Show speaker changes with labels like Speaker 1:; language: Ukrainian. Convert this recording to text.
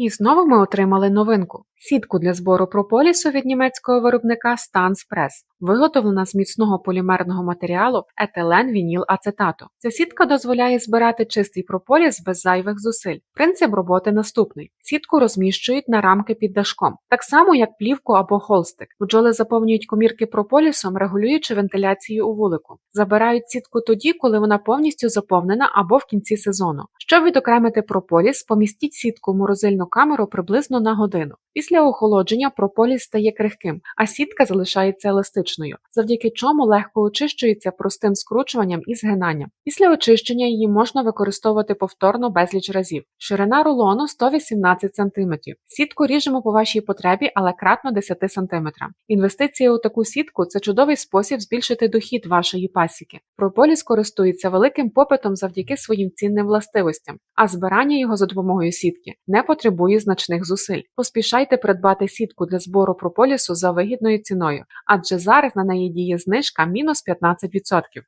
Speaker 1: І знову ми отримали новинку сітку для збору прополісу від німецького виробника Stanspres, виготовлена з міцного полімерного матеріалу етилен вініл ацетату. Ця сітка дозволяє збирати чистий прополіс без зайвих зусиль. Принцип роботи наступний: сітку розміщують на рамки під дашком, так само як плівку або холстик. Бджоли заповнюють комірки прополісом, регулюючи вентиляцію у вулику. Забирають сітку тоді, коли вона повністю заповнена або в кінці сезону. Щоб відокремити прополіс, помістіть сітку в морозильну камеру приблизно на годину. Охолодження прополіс стає крихким, а сітка залишається еластичною, завдяки чому легко очищується простим скручуванням і згинанням. Після очищення її можна використовувати повторно безліч разів. Ширина рулону 118 см. Сітку ріжемо по вашій потребі, але кратно 10 см. Інвестиція у таку сітку це чудовий спосіб збільшити дохід вашої пасіки. Прополіс користується великим попитом завдяки своїм цінним властивостям, а збирання його за допомогою сітки не потребує значних зусиль. Поспішайте придбати сітку для збору прополісу за вигідною ціною, адже зараз на неї діє знижка мінус 15%.